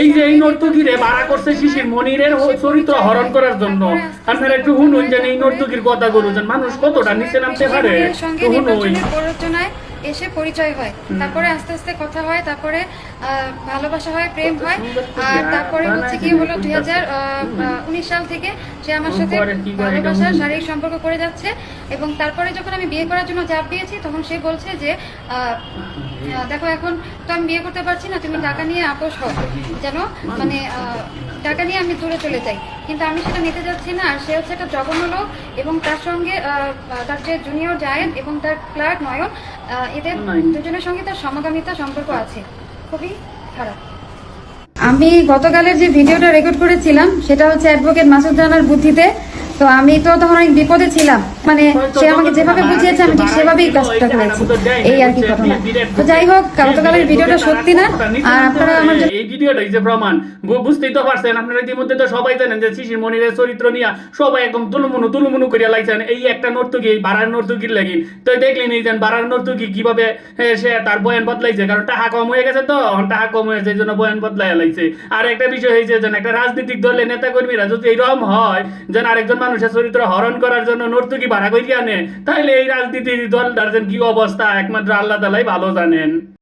এই যে এই নর্তকীরে ভাড়া করছে শিশির মনিরের চরিত্র হরণ করার জন্য। আপনারা একটু শুনুন যেন এই নর্তকীর কথা গুলো মানুষ কতটা নিচে নামতে পারে। শুনুন। এসে পরিচয় হয়। তারপরে আস্তে আস্তে কথা হয় তারপরে আহ, ভালোবাসা হয় প্রেম হয়। আর তারপরে হচ্ছে কি হলো দুই হাজার উনিশ সাল থেকে সে আমার সাথে ভালোবাসার শারীরিক সম্পর্ক করে যাচ্ছে। এবং তারপরে যখন আমি বিয়ে করার জন্য চাপ দিয়েছি তখন সে বলছে যে দেখো এখন তো আমি বিয়ে করতে পারছি না তুমি টাকা নিয়ে আপোষ হও। যেন মানে আহ, টাকা নিয়ে আমি দূরে চলে যাই। কিন্তু আমি সেটা নিতে যাচ্ছি না। সে হচ্ছে একটা জঘন্য লোক এবং তার সঙ্গে তার যে জুনিয়র জায়েদ এবং তার ক্লার্ক নয়ন আহ, এদের দুজনের সঙ্গে তার সমগামিতা সম্পর্ক আছে। খুবই খারাপ। আমি গতকালের যে ভিডিওটা রেকর্ড করেছিলাম সেটা হচ্ছে অ্যাডভোকেট মাসুদ জানার বুদ্ধিতে। তো আমি তো তখন অনেক বিপদে ছিলাম। মানে সে আমাকে যেভাবে বুঝিয়েছে আমি ঠিক সেভাবেই কাজটা করেছি। এই আর কি ঘটনা। তো যাই হোক গতকালের ভিডিওটা সত্যি না। আর আপনারা আমার এই ভিডিওটা এই যে প্রমাণ বুঝতেই তো পারছেন আপনারা ইতিমধ্যে তো সবাই জানেন যে শিশির মনিরের চরিত্র নিয়ে সবাই একদম তুলুমুনু তুলুমুনু করিয়া লাগছেন এই একটা নর্তকী এই বাড়ার নর্তকীর লাগি। তো দেখলেন এই যে বাড়ার নর্তকী কীভাবে সে তার বয়ান বদলাইছে। কারণ টাকা কম হয়ে গেছে তো টাকা কম হয়েছে এই জন্য বয়ান বদলাই লাইছে। আর একটা বিষয় হয়েছে যেন একটা রাজনৈতিক দলের নেতা কর্মীরা যদি এইরকম হয় যেন আরেকজন মানুষের চরিত্র হরণ করার জন্য নর্তুকি ভাড়া করিয়া আনে তাহলে এই রাজনীতি দলটার কি অবস্থা? একমাত্র আল্লাহ তালাই ভালো জানেন।